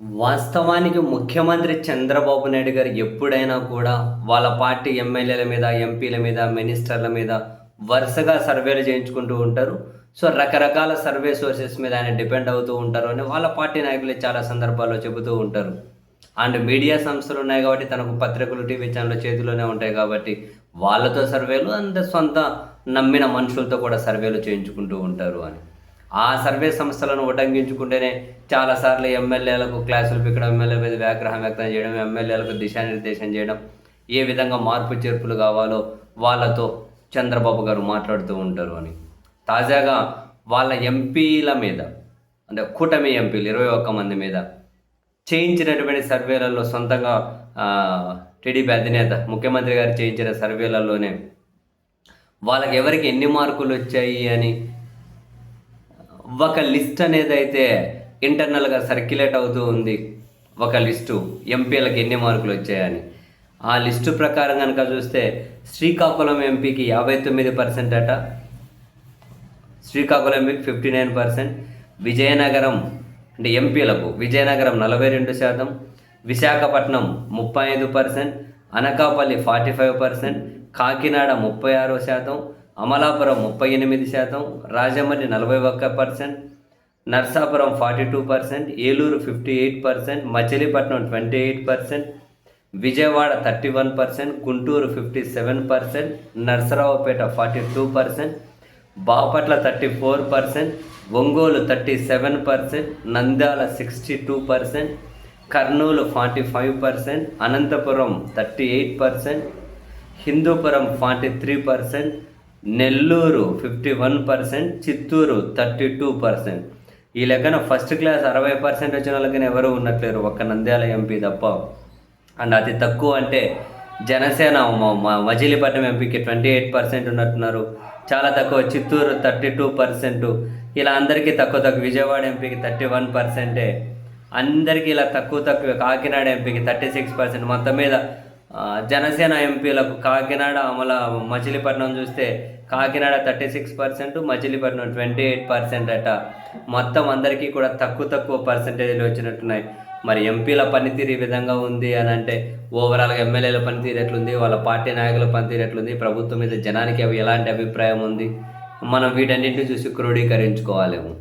వాస్తవానికి ముఖ్యమంత్రి చంద్రబాబు నాయుడు గారు ఎప్పుడైనా కూడా వాళ్ళ పార్టీ ఎమ్మెల్యేల మీద ఎంపీల మీద మినిస్టర్ల మీద వరుసగా సర్వేలు చేయించుకుంటూ ఉంటారు. సో రకరకాల సర్వే సోర్సెస్ మీద ఆయన డిపెండ్ అవుతూ ఉంటారు అని వాళ్ళ పార్టీ నాయకులు చాలా సందర్భాల్లో చెబుతూ ఉంటారు. అండ్ మీడియా సంస్థలు ఉన్నాయి కాబట్టి తనకు పత్రికలు టీవీ ఛానల్ చేతిలోనే ఉంటాయి కాబట్టి వాళ్ళతో సర్వేలు అండ్ సొంత నమ్మిన మనుషులతో కూడా సర్వేలు చేయించుకుంటూ ఉంటారు అని. ఆ సర్వే సంస్థలను ఉటంకించుకుంటేనే చాలాసార్లు ఎమ్మెల్యేలకు క్లాసులు పెట్టడం ఎమ్మెల్యే మీద వ్యాగ్రహం వ్యక్తం చేయడం ఎమ్మెల్యేలకు దిశానిర్దేశం చేయడం ఏ విధంగా మార్పు చేర్పులు కావాలో వాళ్ళతో చంద్రబాబు గారు మాట్లాడుతూ ఉంటారు అని. తాజాగా వాళ్ళ ఎంపీల మీద అంటే కూటమి ఎంపీలు ఇరవై ఒక్క మంది మీద చేయించినటువంటి సర్వేలలో సొంతంగా టీడీపీ అధినేత ముఖ్యమంత్రి గారు చేయించిన సర్వేలలోనే వాళ్ళకి ఎవరికి ఎన్ని మార్కులు వచ్చాయి అని ఒక లిస్ట్ అనేది అయితే ఇంటర్నల్గా సర్క్యులేట్ అవుతూ ఉంది. ఒక లిస్టు ఎంపీలకు ఎన్ని మార్కులు వచ్చాయని. ఆ లిస్టు ప్రకారం కనుక చూస్తే శ్రీకాకుళం ఎంపీకి యాభై తొమ్మిది పర్సెంట్ అట శ్రీకాకుళం ఎంపీకి ఫిఫ్టీ నైన్ పర్సెంట్ విజయనగరం అంటే ఎంపీలకు విజయనగరం నలభై రెండు శాతం విశాఖపట్నం ముప్పై ఐదు percent Anakapalli forty five percent Kakinada ముప్పై ఆరో శాతం అమలాపురం ముప్పై ఎనిమిది శాతం రాజమండ్రి నలభై ఒక్క percent Narsapuram forty two percent Eluru fifty eight percent Machilipatnam twenty eight percent Vijayawada thirty one percent Guntur fifty seven percent Narasaraopet forty two percent Bapatla thirty four percent Ongole thirty seven percent Nandyal sixty two percent Kurnool forty five percent Anantapur thirty eight percent Hindupur forty three percent Nellore fifty one percent Chittoor thirty two percent ఈ లెక్కన first class అరవై percent వచ్చిన వాళ్ళకని ఎవరు ఉన్నట్లేరు ఒక్క Nandyal MP తప్ప. And అతి తక్కువ అంటే జనసేన మజిలీపట్నం ఎంపీకి ట్వంటీ ఎయిట్ పర్సెంట్ ఉన్నట్టున్నారు. చాలా తక్కువ. చిత్తూరు థర్టీ టూ పర్సెంట్ ఇలా అందరికీ తక్కువ తక్కువ. విజయవాడ ఎంపీకి థర్టీ వన్ పర్సెంటే అందరికీ ఇలా తక్కువ తక్కువ. కాకినాడ ఎంపీకి థర్టీ సిక్స్ పర్సెంట్ మొత్తం మీద జనసేన ఎంపీలకు కాకినాడ అమల మచిలీపట్నం చూస్తే Kakinada thirty six percent Machilipatnam twenty eight percent అట. మొత్తం అందరికీ కూడా తక్కువ తక్కువ పర్సెంటేజ్లు వచ్చినట్టున్నాయి. మరి ఎంపీల పనితీరు ఈ విధంగా ఉంది అని అంటే ఓవరాల్గా ఎమ్మెల్యేల పనితీరు ఎట్లుంది వాళ్ళ పార్టీ నాయకుల పనితీరు ఎట్లుంది ప్రభుత్వం మీద జనానికి అవి ఎలాంటి అభిప్రాయం ఉంది మనం వీటన్నింటినీ చూసి క్రోడీకరించుకోవాలేమో.